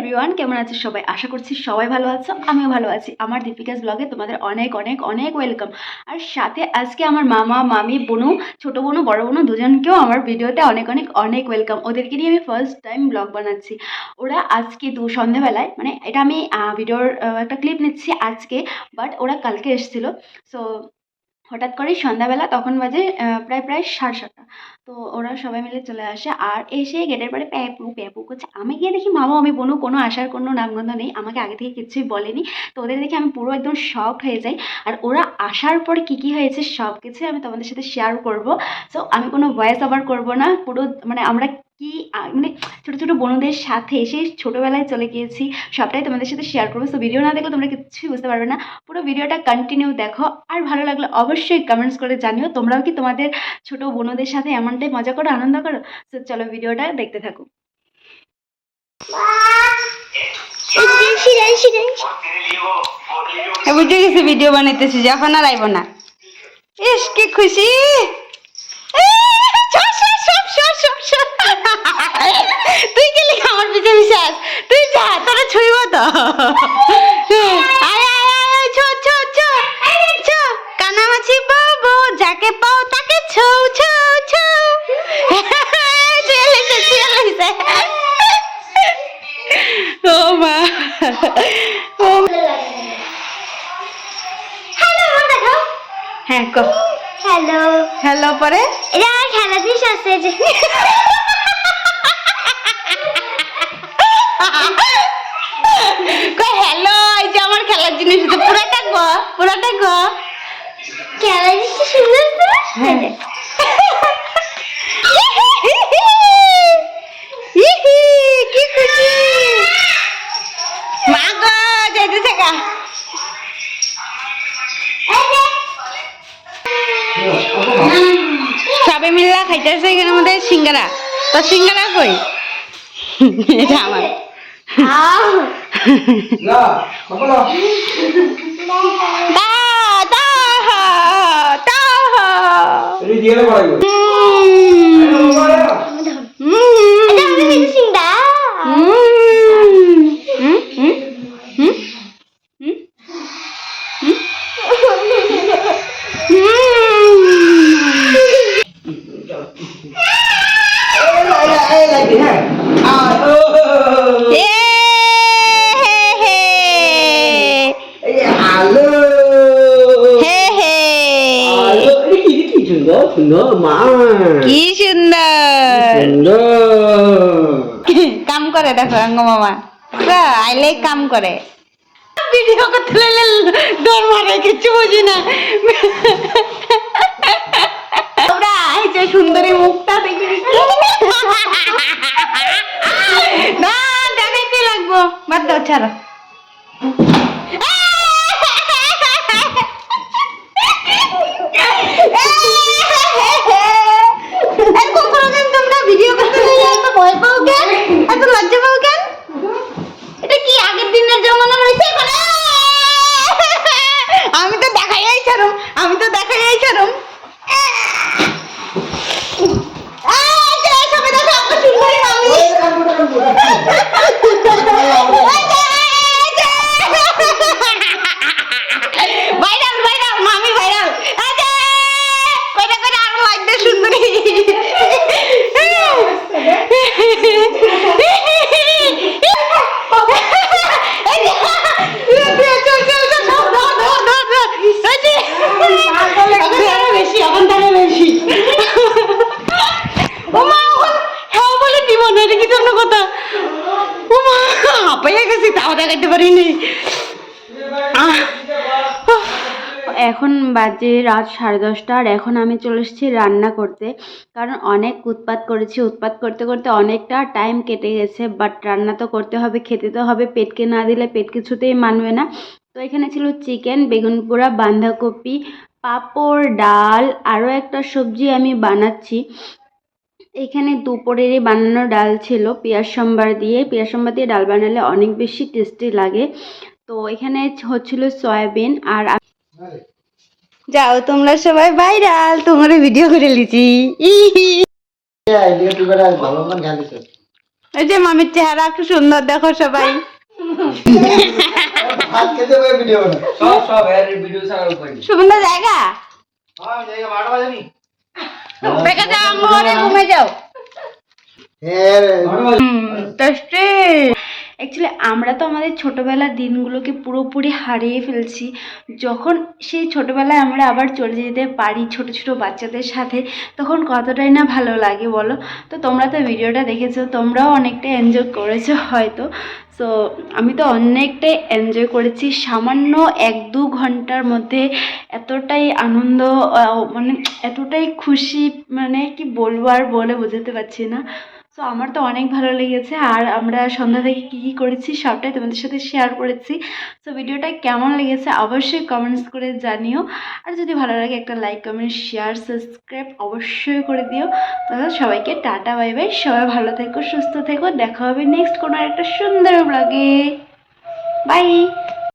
Everyone কেমন আছো সবাই? আশা করছি সবাই ভালো আছো, আমিও ভালো আছি। আমার দীপিকাস ব্লগে তোমাদের অনেক অনেক অনেক ওয়েলকাম আর সাথে আজকে আমার মামা, মামি, বোনু, ছোটো বোনু, বড় বোনু দুজনকেও আমার ভিডিওতে অনেক অনেক অনেক ওয়েলকাম ওদেরকে নিয়ে আমি ফার্স্ট টাইম ব্লগ বানাচ্ছি। ওরা আজকে দু সন্ধেবেলায় মানে এটা আমি ভিডিওর একটা ক্লিপ নিচ্ছি আজকে বাট ওরা কালকে এসেছিল। সো হঠাৎ করেই সন্ধ্যাবেলা তখন বাজে প্রায় প্রায় সাড়ে সাতটা। তো ওরা সবাই মিলে চলে আসে আর এসে গেটের পরে প্যাপু প্যাপু করছে। আমি গিয়ে দেখি, মামা, আমি বোনু, কোনো আসার কোনো নামগন্ধ নেই। আমাকে আগে থেকে কিছুই বলেনি। তো ওদের দেখে আমি পুরো একদম শক হয়ে যাই। আর ওরা আসার পর কী কী হয়েছে সব কিছুই আমি তোমাদের সাথে শেয়ার করব। সো আমি কোনো ভয়েস ওভার করব না। পুরো মানে আমরা কি মানে ছোটো ছোটো বোনদের সাথে সেই ছোটোবেলায় চলে গিয়েছি, সবটাই তোমাদের সাথে শেয়ার করব। সো ভিডিও না দেখলে তোমরা কিছুই বুঝতে পারবে না। পুরো ভিডিওটা কন্টিনিউ দেখো। আর ভালো লাগলে অবশ্যই কমেন্টস করে জানিও। তোমরাও কি তোমাদের ছোটো বোনদের সাথে এমনটাই মজা করো, আনন্দ করো? তো চলো ভিডিওটা দেখতে থাকো। বুঝে গেছি ভিডিও বানাইতেছি, যখন আর আইব না। ইস, কি খুশি! তুই গেলি আমার পিছে আস। তুই যা তোরা ছুইব তো। আয় আয় আয় আয় ছ ছ ছ ছ। কানামাছি বাবু যাকে পাও তাকে ছৌ ছৌ ছৌ। চলে চলে ও মা। ও হ্যাঁ ক। হ্যালো। হ্যালো পরে? এটা খেলা জিনিস আছে গ পুরাটা গ। খেলা জিনিসটা সুন্দর তো। কি খুশি। মা গো যাইতেছে গা সবাই মিল্লা খাইতেছে এখানে মধ্যে সিঙ্গারা। তো সিঙ্গারা কই? এটা আমার। না বাবা দা দা দা এই দিয়ে না বড়াই করে এটা আমি ফিনিশিং দা আলো হে হে আলো কি কি সুন্দর। সুন্দর? মা কি সুন্দর। সুন্দর কাম করে দেখো অঙ্গ মামা। আইলে কাম করে। ভিডিও করতে লাগলে দৌড় মারে কিচ্ছু বুঝি না। ওরা এই যে সুন্দরী মুখটা দেখি। না দেখাইতে লাগবো? বাদ দাও ছাড়ো এরকম কোনোদিন তোমরা ভিডিও করতে গেলে এত ভয় পাও কেন এত লজ্জা পাও কেন এটা কি আগের দিনের জমানা রয়েছে এখানে আমি তো দেখাই আই ছাড়ুম আমি তো দেখাই এই সবাই সুন্দরী মামি। এই যে, এই যে। ভাইরাল ভাইরাল মামি ভাইরাল এই যে, কইরা কইরা আরও লাগবে সুন্দরী এই যে, চল, চল, চল, সব ধর, ধর, ধর, ধর। এই যে, এখন তারা বেশি, এখন তারা বেশি। ও মা, ওখানে হ্যাঁ বলে দিব না, এটা কি ধরনের কথা? ও মা, হাঁপাইয়া দেখাইতে পারিনি। এখন বাজে রাত সাড়ে দশটা আর এখন আমি চলে এসেছি রান্না করতে। কারণ অনেক উৎপাত করেছি। উৎপাত করতে করতে অনেকটা টাইম কেটে গেছে বাট রান্না তো করতে হবে, খেতে তো হবে। পেটকে না দিলে পেট কিছুতেই মানবে না। তো এখানে ছিল চিকেন বেগুন পোড়া, বাঁধাকপি, পাঁপড়, ডাল, আরও একটা সবজি আমি বানাচ্ছি। এখানে দুপুরেরই বানানো ডাল ছিল। পেঁয়াজ সম্বার দিয়ে। পেঁয়াজ সম্বার দিয়ে ডাল বানালে অনেক বেশি টেস্টি লাগে। তো এখানে হচ্ছিল সয়াবিন আর যাও তোমরা সবাই ভাইরাল তোমার ভিডিও করে এই যে মামির চেহারা একটু সুন্দর দেখো সবাই। সুন্দর জায়গা? হ্যাঁ জায়গা ঘরে ঘুমে যাও। অ্যাকচুয়ালি আমরা তো আমাদের ছোটোবেলার দিনগুলোকে পুরোপুরি হারিয়ে ফেলছি। যখন সেই ছোটোবেলায় আমরা আবার চলে যেতে পারি ছোট ছোট বাচ্চাদের সাথে তখন কতটাই না ভালো লাগে বলো? তো তোমরা তো ভিডিওটা দেখেছ তোমরাও অনেকটা এনজয় করেছ হয়তো। সো আমি তো অনেকটাই এনজয় করেছি। সামান্য এক দু ঘণ্টার মধ্যে এতটাই আনন্দ মানে এতটাই খুশি মানে কি বলব আর বলে বোঝাতে পারছি না। সো আমার তো অনেক ভালো লেগেছে আর আমরা সন্ধ্যা থেকে কী কী করেছি সবটাই তোমাদের সাথে শেয়ার করেছি। সো ভিডিওটা কেমন লেগেছে অবশ্যই কমেন্টস করে জানিও। আর যদি ভালো লাগে একটা লাইক কমেন্ট শেয়ার সাবস্ক্রাইব অবশ্যই করে দিও। তাহলে সবাইকে টাটা বাই বাই সবাই ভালো থেকো, সুস্থ থেকো। দেখা হবে নেক্সট কোনো একটা সুন্দর ব্লগে বাই